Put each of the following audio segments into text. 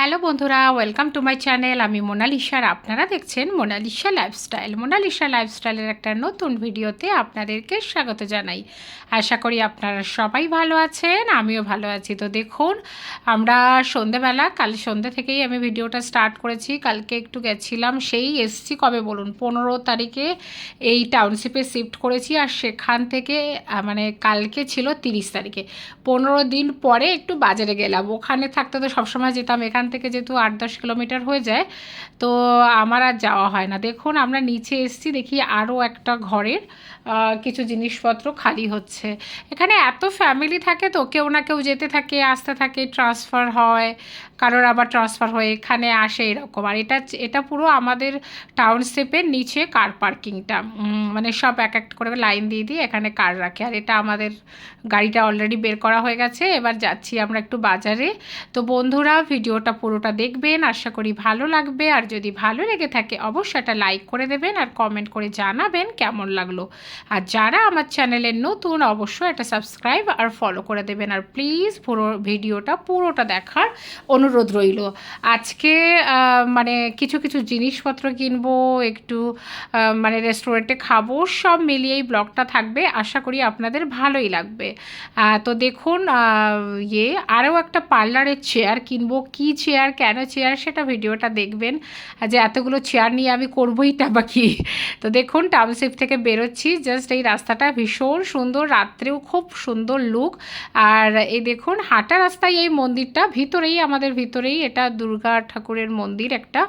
Hello বন্ধুরা, welcome to my channel. আমি মোনালিসা আর আপনারা দেখছেন মোনালিসা লাইফস্টাইল। মোনালিসা লাইফস্টাইলের একটা নতুন ভিডিওতে আপনাদেরকে স্বাগত জানাই। আশা করি আপনারা সবাই ভালো আছেন, আমিও ভালো আছি। তো দেখুন, আমরা সন্ধেবেলা, কাল সন্ধে থেকেই আমি ভিডিওটা স্টার্ট করেছি। কালকে একটু গেছিলাম, সেই এসছি কবে বলুন? পনেরো তারিখে এই টাউনশিপে শিফট করেছি আর সেখান থেকে মানে কালকে ছিল তিরিশ তারিখে। পনেরো দিন পরে একটু বাজারে গেলাম। ওখানে থাকতে তো সবসময় যেতাম, এখান থেকে যেহেতু আট দশ কিলোমিটার হয়ে যায়, তো আমার আর যাওয়া হয় না। দেখুন, আমরা নিচে এসেছি, দেখি আরও একটা ঘরের কিছু জিনিসপত্র খালি হচ্ছে। এখানে এত ফ্যামিলি থাকে তো, কেউ না কেউ যেতে থাকে, আসতে থাকে ট্রান্সফার হয়, কারোর আবার ট্রান্সফার হয়ে, এখানে আসে এরকম। আর এটা এটা পুরো আমাদের টাউনশিপের নিচে কার পার্কিংটা মানে সব এক এক করে লাইন দিয়ে দিয়ে এখানে কার রাখে। আর এটা আমাদের গাড়িটা অলরেডি বের করা হয়ে গেছে। এবার যাচ্ছি আমরা একটু বাজারে। তো বন্ধুরা ভিডিওটা পুরোটা দেখবেন, আশা করি ভালো লাগবে। আর যদি ভালো লেগে থাকে, অবশ্যই একটা লাইক করে দেবেন আর কমেন্ট করে জানাবেন কেমন লাগল। আর যারা আমার চ্যানেলের নতুন, অবশ্যই একটা সাবস্ক্রাইব আর ফলো করে দেবেন। আর প্লিজ পুরো ভিডিওটা, পুরোটা দেখার অনুরোধ রইল। আজকে মানে কিছু কিছু জিনিসপত্র কিনবো, একটু মানে রেস্টুরেন্টে খাব, সব মিলিয়েই ব্লগটা থাকবে। আশা করি আপনাদের ভালোই লাগবে। তো দেখুন ইয়ে আরও একটা পার্লারের চেয়ার কিনবো। কী কেন চেয়ার সেটা ভিডিওটা দেখবেন, যে এতগুলো চেয়ার নিয়ে আমি করবোইটা বা কি? তো দেখুন টাউনশিপ থেকে বেরোচ্ছি জাস্ট এই রাস্তাটা ভীষণ সুন্দর, রাত্রেও খুব সুন্দর লুক আর এই দেখুন, হাঁটা রাস্তায় এই মন্দিরটা, ভিতরেই, আমাদের ভিতরেই, এটা দুর্গা ঠাকুরের মন্দির একটা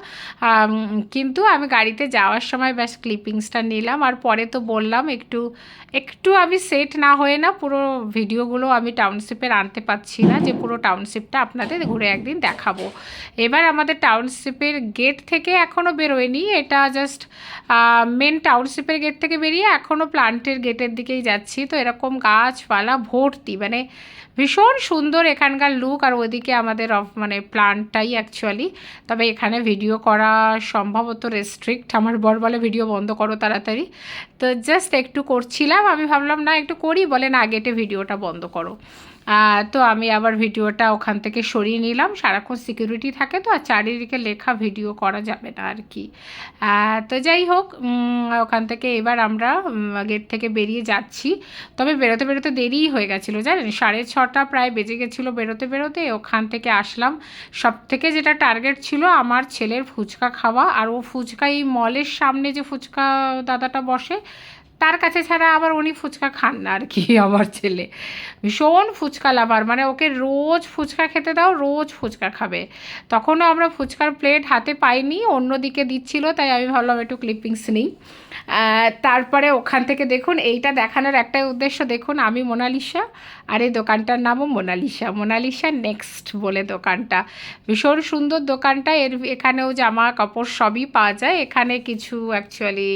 কিন্তু আমি গাড়িতে যাওয়ার সময় ব্যাস ক্লিপিংসটা নিলাম, আর পরে তো বললাম, একটু একটু আমি সেট না হয়ে না পুরো ভিডিওগুলো আমি টাউনশিপের আনতে পারছি না, যে পুরো টাউনশিপটা আপনাদের ঘুরে একদিন দেখাবো। এবার আমাদের টাউনশিপের গেট থেকে এখনও বেরোয়নি, এটা জাস্ট মেন টাউনশিপের গেট থেকে বেরিয়ে এখনও প্লান্টের গেটের দিকেই যাচ্ছি। তো এরকম গাছপালা ভর্তি মানে ভীষণ সুন্দর এখানকার লুক আর ওদিকে আমাদের মানে প্লান্টটাই অ্যাকচুয়ালি তবে এখানে ভিডিও করা সম্ভবত রেস্ট্রিক্ট আমার বর বলে ভিডিও বন্ধ করো তাড়াতাড়ি। তো জাস্ট একটু করছিলাম, আমি ভাবলাম না, একটু করি, বলে না গেটে ভিডিওটা বন্ধ করো। তো আমি আবার ভিডিওটা ওখান থেকে সরিয়ে নিলাম। সারাক্ষণ সিকিউরিটি থাকে তো, আর চারিদিকে লেখা ভিডিও করা যাবে না আর কি। তো যাই হোক ওখান থেকে এবার আমরা গেট থেকে বেরিয়ে যাচ্ছি। তবে বেরোতে বেরোতে দেরিই হয়ে গেছিল, জানেন? সাড়ে ছটা প্রায় বেজে গেছিল বেরোতে বেরোতে, ওখান থেকে আসলাম। সব থেকে যেটা টার্গেট ছিল আমার ছেলের ফুচকা খাওয়া, আর ও ফুচকা এই মলের সামনে যে ফুচকা দাদাটা বসে তার কাছে ছাড়া আবার উনি ফুচকা খান না আর কি, আমার ছেলে। ভীষণ ফুচকা লাভার মানে ওকে রোজ ফুচকা খেতে দাও, রোজ ফুচকা খাবে। তখনও আমরা ফুচকার প্লেট হাতে পাইনি, অন্যদিকে দিচ্ছিল, তাই আমি ভাবলাম একটু ক্লিপিংস নিই। তারপরে ওখান থেকে দেখুন, এইটা দেখানোর একটাই উদ্দেশ্য, দেখুন, আমি মোনালিসা, আর এই দোকানটার নামও মোনালিসা মোনালিসা নেক্সট বলে দোকানটা। ভীষণ সুন্দর দোকানটা, এর এখানেও জামা কাপড় সবই পাওয়া যায়, এখানে কিছু অ্যাকচুয়ালি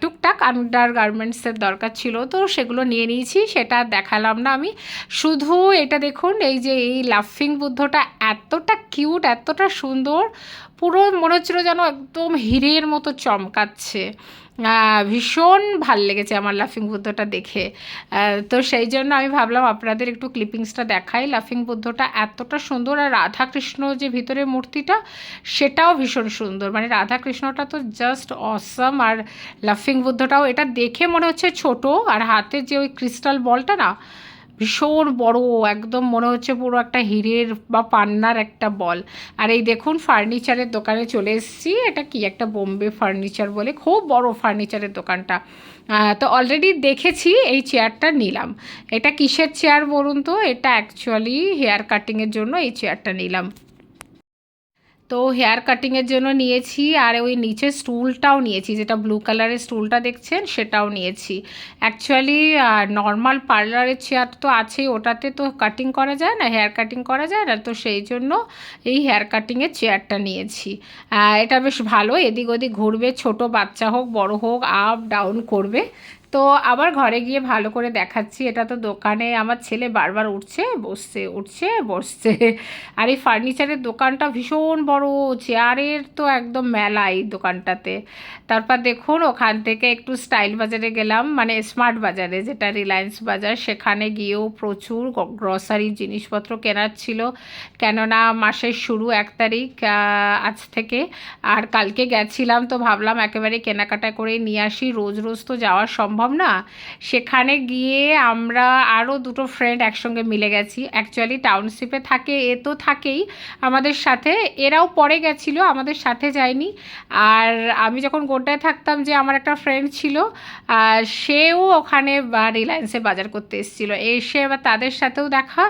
টুকটাক আন্ডার গার্মেন্টসের দরকার ছিল, তো সেগুলো নিয়ে নিয়েছি, সেটা দেখালাম না আমি। শুধু এটা দেখুন, এই যে এই লাফিং বুদ্ধটা এতটা কিউট এতটা সুন্দর, পুরো মনে হচ্ছিল যেন একদম হিরের মতো চমকাচ্ছে। ভীষণ ভালো লেগেছে আমার লাফিং বুদ্ধটা দেখে। তো সেই জন্য আমি ভাবলাম আপনাদের একটু ক্লিপিংসটা দেখাই। লাফিং বুদ্ধটা এতটা সুন্দর আর রাধাকৃষ্ণ যে ভিতরে মূর্তিটা, সেটাও ভীষণ সুন্দর। মানে রাধাকৃষ্ণটা তো জাস্ট অসম আর লাফিং বুদ্ধটাও এটা দেখে মনে হচ্ছে ছোট আর হাতের যে ওই ক্রিস্টাল বলটা না ভীষণ বড়, একদম মনে হচ্ছে পুরো একটা হিরের বা পান্নার একটা বল। আর এই দেখুন ফার্নিচারের দোকানে চলে এসেছি। এটা কি? একটা বোম্বে ফার্নিচার বলে, খুব বড় ফার্নিচারের দোকানটা। তো অলরেডি দেখেছি, এই চেয়ারটা নিলাম। এটা কিসের চেয়ার বলুন তো? এটা অ্যাকচুয়ালি হেয়ার কাটিংয়ের জন্য এই চেয়ারটা নিলাম। তো হেয়ার কাটিংয়ের জন্য নিয়েছি আর ওই নিচের স্টুলটাও নিয়েছি, যেটা ব্লু কালারের স্টুলটা দেখছেন সেটাও নিয়েছি। অ্যাকচুয়ালি নর্মাল পার্লারের চেয়ার তো আছেই, ওটাতে তো কাটিং করা যায় না হেয়ার কাটিং করা যায় না, তো সেই জন্য এই হেয়ার কাটিংয়ের চেয়ারটা নিয়েছি। এটা বেশ ভালো, এদিক ওদিক ঘুরবে, ছোট বাচ্চা হোক, বড় হোক আপ ডাউন করবে। তো আবার ঘরে গিয়ে ভালো করে দেখাচ্ছি। এটা তো দোকানে আমার ছেলে বারবার উঠছে, বসছে উঠছে, বসছে। আর এই ফার্নিচারের দোকানটা ভীষণ বড়, চেয়ারের তো একদম মেলা এই দোকানটাতে। তারপর দেখুন, ওখান থেকে একটু স্টাইল বাজারে গেলাম মানে স্মার্ট বাজারে, যেটা রিলায়েন্স বাজার। সেখানে গিয়েও প্রচুর গ্রসারি জিনিসপত্র কেনার ছিল। কেননা মাসের শুরু এক তারিখ আজ থেকে। আর কালকে গেছিলাম তো ভাবলাম একেবারে কেনাকাটা করে নিয়ে আসি। রোজ রোজ তো যাওয়া সম্ভব না। সেখানে গিয়ে আমরা আরও দুটো ফ্রেন্ড একসঙ্গে মিলে গেছি। অ্যাকচুয়ালি টাউনশিপে থাকে, এ তো থাকেই আমাদের সাথে। এরাও পরে গেছিল, আমাদের সাথে যায়নি। আর আমি যখন গোড্ডায় থাকতাম যে আমার একটা ফ্রেন্ড ছিল সেও ওখানে রিলায়েন্সে বাজার করতে এসেছিল। এসে এবার তাদের সাথেও দেখা।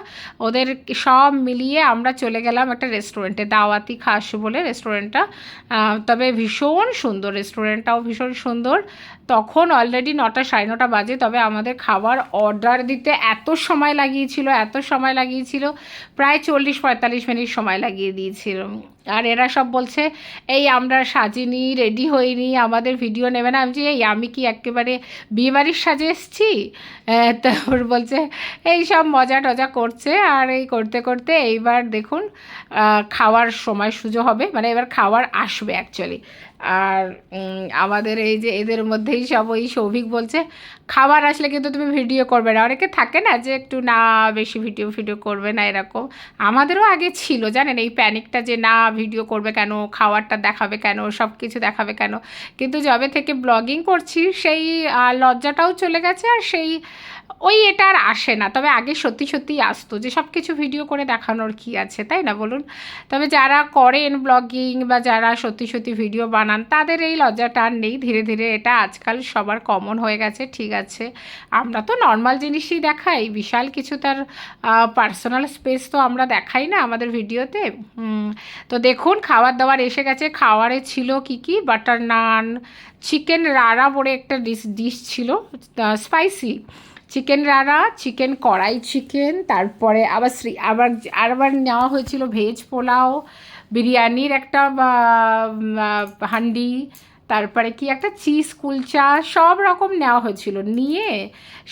ওদের সব মিলিয়ে আমরা চলে গেলাম একটা রেস্টুরেন্টে দাওয়াতি খাস বলে রেস্টুরেন্টটা তবে ভীষণ সুন্দর রেস্টুরেন্টটাও ভীষণ সুন্দর। তখন অলরেডি নটা সাড়ে নটা বাজে, তবে আমাদের খাবার অর্ডার দিতে এত সময় লাগিয়েছিল, এত সময় লাগিয়েছিল, প্রায় চল্লিশ পঁয়তাল্লিশ মিনিট সময় লাগিয়ে দিয়েছিল। আর এরা সব বলছে, এই আমরা সাজিনি রেডি হইনি, আমাদের ভিডিও নেবে না। আমি যে এই আমি কি একেবারে বিয়েবাড়ির সাজে এসছি? তারপর বলছে, এই সব মজা টজা করছে। আর এই করতে করতে এইবার দেখুন খাওয়ার সময় সুযোগ হবে মানে এবার খাওয়ার আসবে অ্যাকচুয়ালি আর আমাদের এই যে এদের মধ্যেই সব ওই সৌভিক বলছে, খাবার আসলে কিন্তু তুমি ভিডিও করবে না। অনেকে থাকে না যে একটু, না, বেশি ভিডিও ভিডিও করবে না, এরকম। আমাদেরও আগে ছিল, জানেন, এই প্যানিকটা যে, না, ভিডিও করবে কেন? খাওয়ারটা দেখাবে কেন? সব কিছু দেখাবে কেন? কিন্তু যবে থেকে ব্লগিং করছি, সেই লজ্জাটাও চলে গেছে আর সেই ওই এটা আর আসে না। তবে আগে সত্যি সত্যিই আসতো যে সব কিছু ভিডিও করে দেখানোর কি আছে, তাই না বলুন? তবে যারা করেন ব্লগিং বা যারা সত্যি সত্যি ভিডিও বানান, তাদের এই লজ্জাটা আর নেই। ধীরে ধীরে এটা আজকাল সবার কমন হয়ে গেছে, ঠিক আছে। আমরা তো নর্মাল জিনিসই দেখাই। বিশাল কিছু তার পার্সোনাল স্পেস তো আমরা দেখাই না আমাদের ভিডিওতে তো। দেখুন খাবার দাবার এসে গেছে। খাওয়ারে ছিল কি কি? বাটার নান চিকেন রাড়া বলে একটা ডিশ ডিশ ছিল spicy chicken rara chicken kadai chicken তারপরে আবার শ্রী, আবার আবার নেওয়া হয়েছিল ভেজ পোলাও, বিরিয়ানির একটা হান্ডি, তারপরে কি একটা চিজ কুলচা, সব রকম নেওয়া হয়েছিল। নিয়ে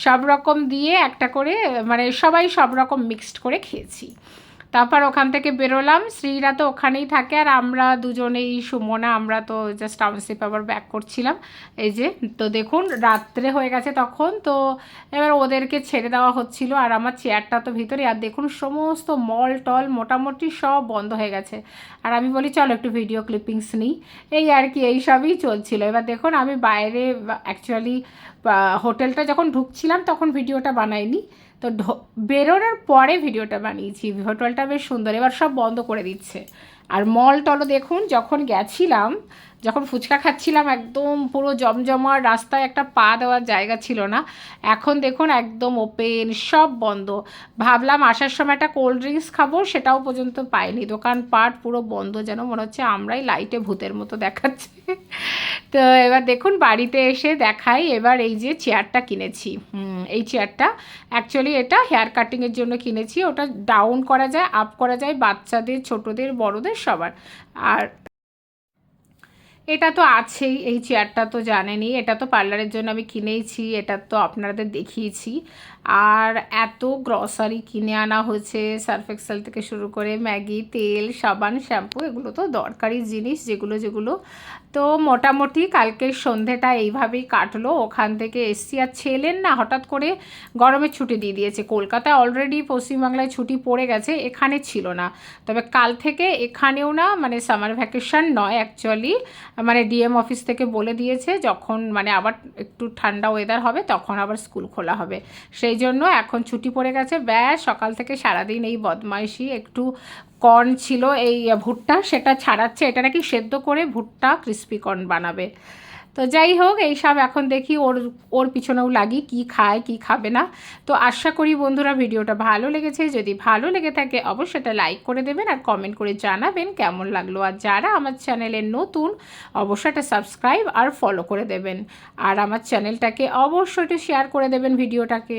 সব রকম দিয়ে একটা করে মানে সবাই সব রকম মিক্সড করে খেয়েছি। তারপর ওখান থেকে বেরোলাম। শ্রীরা তো ওখানেই থাকে আর আমরা দুজনেই, সুমনা, আমরা তো জাস্ট টাউনশিপ আবার ব্যাক করছিলাম। এই যে, তো দেখুন, রাত্রে হয়ে গেছে তখন, তো এবার ওদেরকে ছেড়ে দেওয়া হচ্ছিল আর আমার চেয়ারটা তো ভিতরে আর দেখুন, সমস্ত মল টল মোটামুটি সব বন্ধ হয়ে গেছে। আর আমি বলি, চলো একটু ভিডিও ক্লিপিংস নিই। এই আর কি, এই সবই চলছিল। এবার দেখুন, আমি বাইরে অ্যাকচুয়ালি হোটেলটা যখন ঢুকছিলাম, তখন ভিডিওটা বানাইনি। তো বেরোনোর পরে ভিডিওটা বানিয়েছি। হোটেলটা বেশ সুন্দর। এবার সব বন্ধ করে দিচ্ছে। আর মল টলও দেখুন, যখন গেছিলাম, যখন ফুচকা খাচ্ছিলাম, একদম পুরো জমজমার রাস্তায় একটা পা দেওয়ার জায়গা ছিল না। এখন দেখুন, একদম ওপেন সব বন্ধ। ভাবলাম আসার সময় একটা কোল্ড ড্রিঙ্কস খাব, সেটাও পর্যন্ত পাইনি। দোকানপাট পুরো বন্ধ, যেন মনে হচ্ছে আমরাই লাইটে ভূতের মতো দেখাচ্ছি। তো এবার দেখুন, বাড়িতে এসে দেখাই, এবার এই যে চেয়ারটা কিনেছি। এই চেয়ারটা অ্যাকচুয়ালি এটা হেয়ার কাটিংয়ের জন্য কিনেছি। ওটা ডাউন করা যায় আপ করা যায়, বাচ্চাদের, ছোটদের, বড়দের সবার। আর এটা তো আছেই, এই চেয়ারটা তো জানেনি এটা তো পার্লারের জন্য আমি কিনেইছি, এটা তো আপনাদের দেখিয়েছি। আর এত গ্রসারি কিনে আনা হয়েছে সার্ফ এক্সেল থেকে শুরু করে ম্যাগি তেল, সাবান শ্যাম্পু এগুলো তো দরকারি জিনিস যেগুলো যেগুলো। তো মোটামুটি কালকের সন্ধেটা এইভাবেই কাটলো, ওখান থেকে এসছি। আর ছেলের না হঠাৎ করে গরমের ছুটি দিয়ে দিয়েছে। কলকাতায় অলরেডি পশ্চিমবাংলায় ছুটি পড়ে গেছে, এখানে ছিল না। তবে কাল থেকে এখানেও না মানে সামার ভ্যাকেশন নয় অ্যাকচুয়ালি মানে ডিএম অফিস থেকে বলে দিয়েছে, যখন মানে আবার একটু ঠান্ডা ওয়েদার হবে, তখন আবার স্কুল খোলা হবে। সেই জন্য এখন ছুটি পড়ে গেছে। ব্যাস, সকাল থেকে সারাদিন এই বদমাইশি, একটু কর্ন ছিল এই ভুট্টা, সেটা ছাড়াচ্ছে। এটা নাকি সেদ্ধ করে ভুট্টা ক্রিস্পি কর্ন বানাবে। তো যাই হোক এইসব এখন দেখি ওর ওর পিছনেও লাগি, কি খায়, কি খাবে না। তো আশা করি বন্ধুরা ভিডিওটা ভালো লেগেছে। যদি ভালো লেগে থাকে, অবশ্যই এটা লাইক করে দেবেন আর কমেন্ট করে জানাবেন কেমন লাগল। আর যারা আমার চ্যানেলে নতুন, অবশ্যই এটা সাবস্ক্রাইব আর ফলো করে দেবেন। আর আমার চ্যানেলটাকে অবশ্যই শেয়ার করে দেবেন ভিডিওটাকে।